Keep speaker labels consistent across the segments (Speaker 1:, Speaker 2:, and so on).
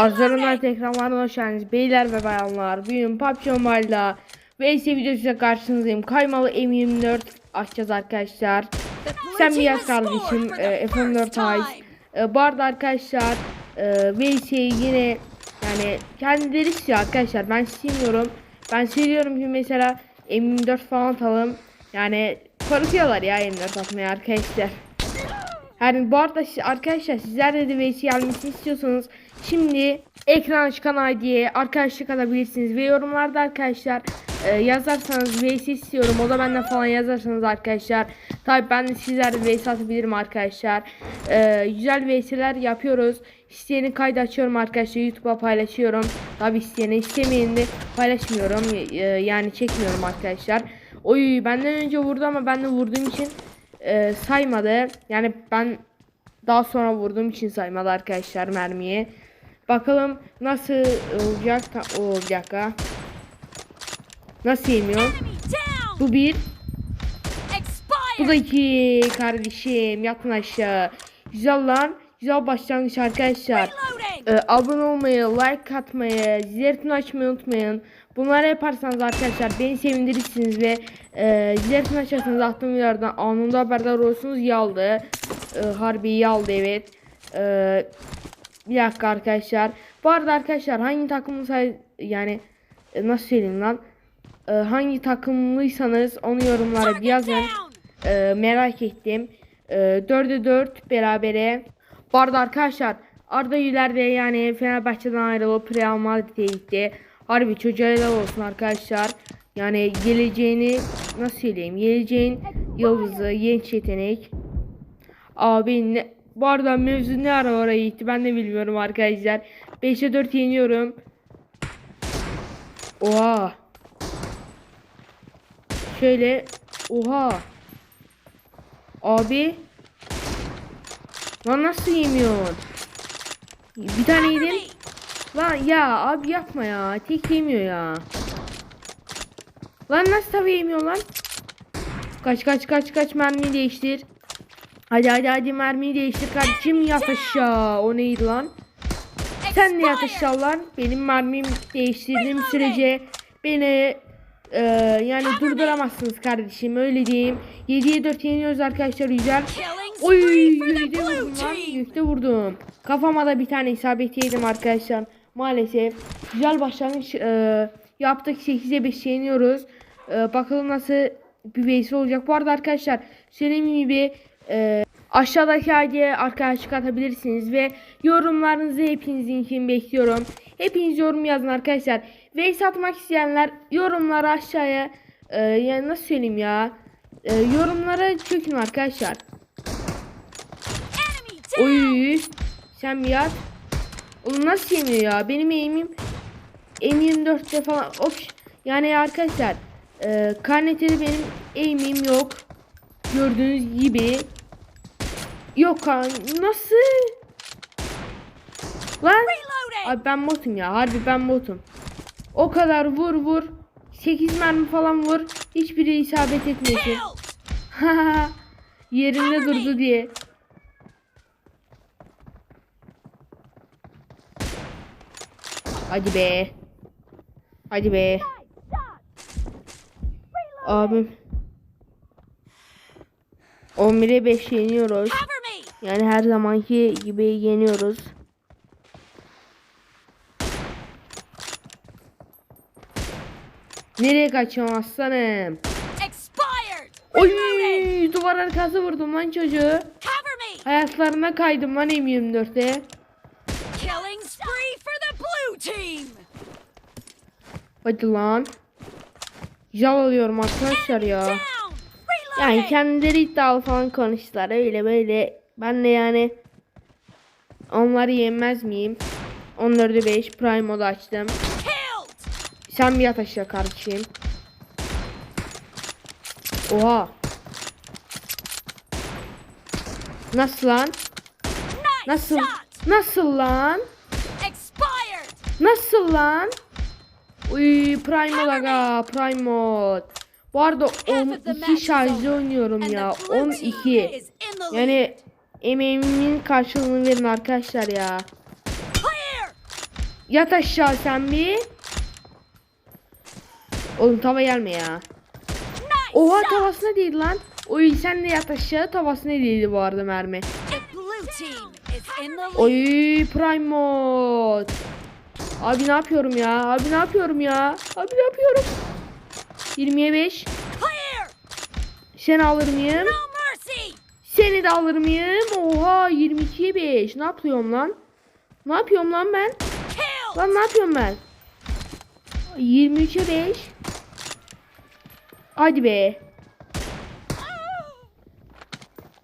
Speaker 1: Arzularımlar tekrarlarına hoş geldiniz. Beyler ve bayanlar. Bugün PUBG Mobile'da VS videosuyla karşınızdayım. Kaymalı M24 açacağız arkadaşlar. Sen bir yaz kardeşim. E, F14 ay. E, bu arada arkadaşlar e, VS'yi yine yani kendileri istiyor arkadaşlar. Ben istemiyorum. Ben söylüyorum ki mesela M24 falan atalım. Yani korkuyorlar ya M24 atmaya arkadaşlar. Yani bu arada arkadaşlar sizler de VC gelmesini istiyorsanız şimdi ekrana çıkan ID'ye arkadaşlık atabilirsiniz ve yorumlarda arkadaşlar e, yazarsanız VC istiyorum. O da benden falan yazarsanız arkadaşlar tabi ben de sizlerle VC atabilirim arkadaşlar. E, güzel VC'ler yapıyoruz. İsteyeni kaydı açıyorum arkadaşlar YouTube'a paylaşıyorum. Tabi isteyeni istemeyeni de paylaşmıyorum E, yani çekmiyorum arkadaşlar. Oy benden önce vurdu ama ben de vurduğum için e, saymadı. Yani ben daha sonra vurduğum için saymadı arkadaşlar mermiyi. Bakalım nasıl olacak. Ta- o bir dakika. Nasıl yemiyor? Bu bir. Bu da iki kardeşim. Yatın aşağı. Güzel lan. Güzel başlangıç arkadaşlar. Ee, abone olmayı, like atmayı, zil tuşunu açmayı unutmayın. Bunları yaparsanız arkadaşlar beni sevindirirsiniz ve e, zil tuşunu açarsanız attığım videolardan anında haberdar olursunuz. İyi aldı. E, harbi iyi aldı evet. E, bir dakika arkadaşlar. Bu arada arkadaşlar hangi takımı say yani e, nasıl söyleyeyim lan? E, hangi takımlıysanız onu yorumlara bir yazın. Ee, merak ettim. Ee, 4'e 4 berabere. Bu arada arkadaşlar Arda ileride yani Fenerbahçe'den ayrılıp Real Madrid'e gitti. Harbi çocuğa helal olsun arkadaşlar. Yani geleceğini nasıl söyleyeyim? Geleceğin yıldızı, genç yetenek. Abi ne, bu arada mevzu ne ara oraya gitti ben de bilmiyorum arkadaşlar. 5'e 4 yeniyorum. Oha. Şöyle oha. Abi. Lan nasıl yemiyorsun? Bir tane yedim. Lan ya abi yapma ya. Tek yemiyor ya. Lan nasıl tabii yemiyor lan? Kaç kaç kaç kaç mermi değiştir. Hadi hadi hadi mermiyi değiştir kardeşim yat aşağı. O neydi lan? Sen de yat aşağı lan. Benim mermim değiştirdiğim sürece beni e, yani durduramazsınız kardeşim öyle diyeyim. 7'ye 4 yeniyoruz arkadaşlar güzel. Oy yüzde vurdum lan. Yüzde vurdum. Kafama da bir tane isabet yedim arkadaşlar. Maalesef. Güzel başlangıç e, yaptık. 8'e 5 yeniyoruz. E, bakalım nasıl bir vs olacak. Bu arada arkadaşlar söylediğim gibi e, aşağıdaki ID'ye arkadaşlık atabilirsiniz ve yorumlarınızı hepinizin için bekliyorum. Hepiniz yorum yazın arkadaşlar. Vs atmak isteyenler yorumları aşağıya e, yani nasıl söyleyeyim ya e, yorumlara çökün arkadaşlar. Oy sen bir yat. Oğlum nasıl yemiyor ya? Benim eğimim M24'te falan. Of. Yani arkadaşlar e, karnetede benim eğimim yok. Gördüğünüz gibi. Yok ha, nasıl? Lan. Abi ben botum ya. Harbi ben botum. O kadar vur vur. 8 mermi falan vur. Hiçbiri isabet.
Speaker 2: Killed!
Speaker 1: Yerinde durdu diye. Hadi be. Hadi be. Abim. 11'e 5 yeniyoruz. Yani her zamanki gibi yeniyoruz. Nereye kaçıyorsun aslanım? Oy duvar arkası vurdum lan çocuğu. Hayatlarına kaydım lan M24'te.
Speaker 2: Killing spree for the blue team!
Speaker 1: Hadi lan. Güzel alıyorum arkadaşlar ya. Yani kendileri iddialı falan konuştular öyle böyle. Ben de yani onları yenmez miyim? 14'e 5 Prime modu açtım. Sen bir yat aşağı kardeşim. Oha. Nasıl lan? Nasıl? Nasıl lan? Nasıl lan? Uy Prime aga Prime mod. Bu arada
Speaker 2: Half of the match
Speaker 1: 12
Speaker 2: is
Speaker 1: şarjlı
Speaker 2: over,
Speaker 1: oynuyorum ya.
Speaker 2: the blue team
Speaker 1: 12.
Speaker 2: is in the lead.
Speaker 1: Yani emeğimin karşılığını verin arkadaşlar ya.
Speaker 2: Clear!
Speaker 1: Yat aşağı sen bir. Oğlum tava gelme ya. Oha tavasına değil lan. Oy sen de yat aşağı tavasına değildi bu arada mermi. Oy prime mod. Abi ne yapıyorum ya? Abi ne yapıyorum ya? Abi ne yapıyorum? 20'ye 5.
Speaker 2: Clear.
Speaker 1: Sen alır mıyım? Seni de alır mıyım? Oha 22'ye 5. Ne yapıyorum lan? Ne yapıyorum lan ben? Lan ne yapıyorum ben? 23'e 5. Hadi be.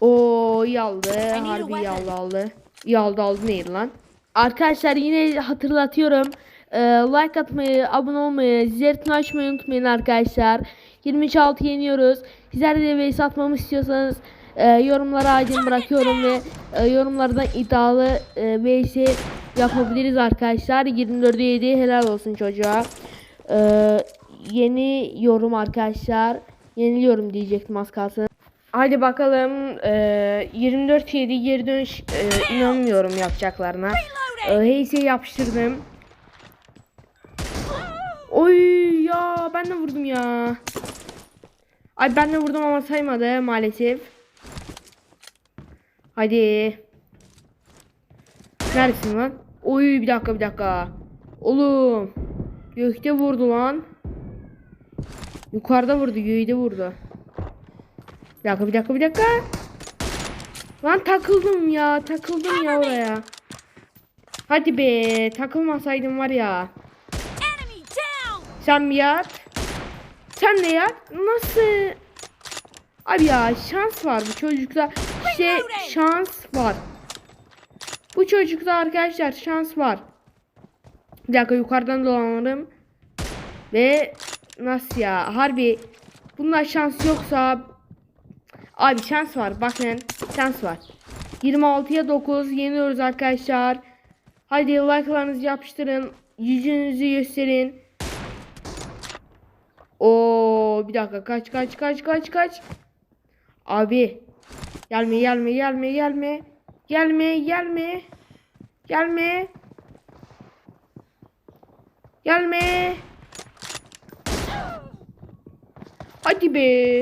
Speaker 1: Oo iyi aldı. Harbi iyi aldı aldı. İyi aldı aldı neydi lan? Arkadaşlar yine hatırlatıyorum. Ee, like atmayı, abone olmayı, tuşunu açmayı unutmayın arkadaşlar. 23-6 yeniyoruz. Sizler de vs atmamı istiyorsanız e, yorumlara acil bırakıyorum ve e, yorumlardan iddialı e, vs yapabiliriz arkadaşlar. 24'e 7 helal olsun çocuğa. Ee, yeni yorum arkadaşlar. Yeniliyorum diyecektim az kalsın. Hadi bakalım. Ee, 24 7 geri dönüş e, inanmıyorum yapacaklarına. Ee, Heyse yapıştırdım. Oy ya ben de vurdum ya. Ay ben de vurdum ama saymadı maalesef. Hadi. Neredesin lan? Oy bir dakika bir dakika. Oğlum. Gökte vurdu lan. Yukarıda vurdu, göğde vurdu. Bir dakika, bir dakika, bir dakika. Lan takıldım ya, takıldım ya oraya. Hadi be, takılmasaydım var ya. Sen bir yat. Sen de yat. Nasıl? Abi ya şans var bu çocukta. İşte şans var. Bu çocukta arkadaşlar şans var. Bir dakika yukarıdan dolanırım. Ve nasıl ya? Harbi bunda şans yoksa Abi şans var. Bakın şans var. 26'ya 9 yeniyoruz arkadaşlar. Hadi like'larınızı yapıştırın. Yüzünüzü gösterin. Oo bir dakika kaç kaç kaç kaç kaç. Abi gelme gelme gelme gelme. Gelme gelme. Gelme. Gelme. Hadi be.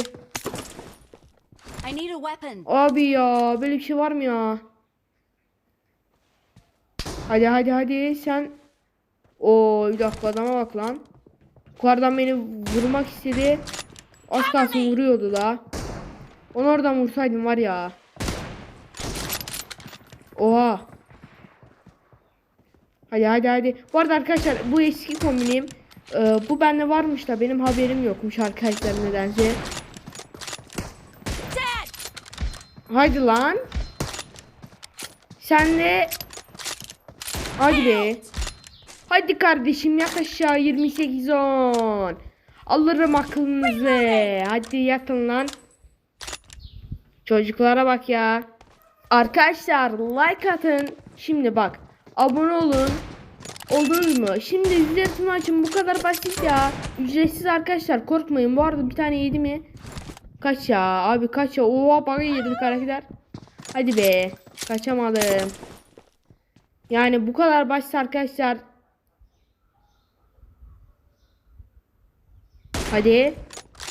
Speaker 2: I need a weapon.
Speaker 1: Abi ya böyle bir şey var mı ya? Hadi hadi hadi sen. Oo bir dakika adama bak lan. Yukarıdan beni vurmak istedi. Az kalsın vuruyordu da. Onu oradan vursaydım var ya. Oha. Hadi hadi hadi. Bu arada arkadaşlar bu eski kombinim. Ee, bu bende varmış da benim haberim yokmuş arkadaşlar nedense. Hadi lan. Sen de Hadi be. Hadi kardeşim yat aşağı 28 10. Alırım aklınızı. Hadi yatın lan. Çocuklara bak ya. Arkadaşlar like atın. Şimdi bak. Abone olun. Oldunuz mu? Şimdi ücretini açın. Bu kadar basit ya. Ücretsiz arkadaşlar. Korkmayın. Bu arada bir tane yedi mi? Kaç ya? Abi kaç ya? Oha bana yedi karakter. Hadi be. Kaçamadım. Yani bu kadar basit arkadaşlar. Hadi.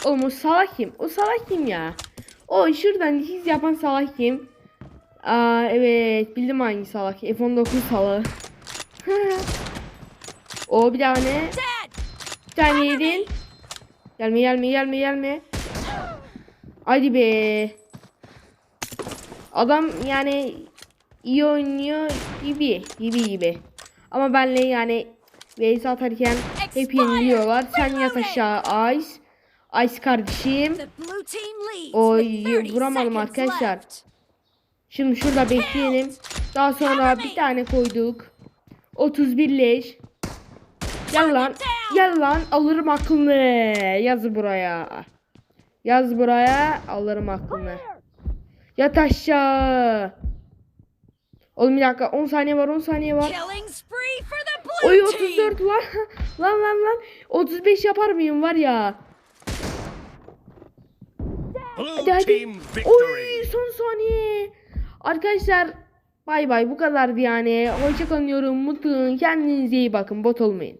Speaker 1: Oğlum o salak kim? O salak kim ya? O şuradan his yapan salak kim? Aa evet bildim hangi salak. F19 salak. o bir tane. Bir tane yedin. Gelme gelme gelme gelme. Hadi be. Adam yani iyi oynuyor gibi gibi gibi. Ama benle yani Veys atarken hep yeniliyorlar. Sen yat aşağı Ice. Ice kardeşim. Oy,
Speaker 2: with 30
Speaker 1: vuramadım arkadaşlar. Şimdi şurada bekleyelim. Daha sonra bir tane koyduk. 31 leş. Gel lan. Gel lan. Alırım aklını. Yaz buraya. Yaz buraya. Alırım aklını. Yat aşağı. Oğlum bir dakika 10 saniye var 10 saniye var. Oy
Speaker 2: team.
Speaker 1: 34 lan. lan lan lan. 35 yapar mıyım var ya. Hadi hadi. Oy son saniye. Arkadaşlar Bay bay bu kadardı yani. Hoşçakalın yorum. Mutlu. Kendinize iyi bakın. Bot olmayın.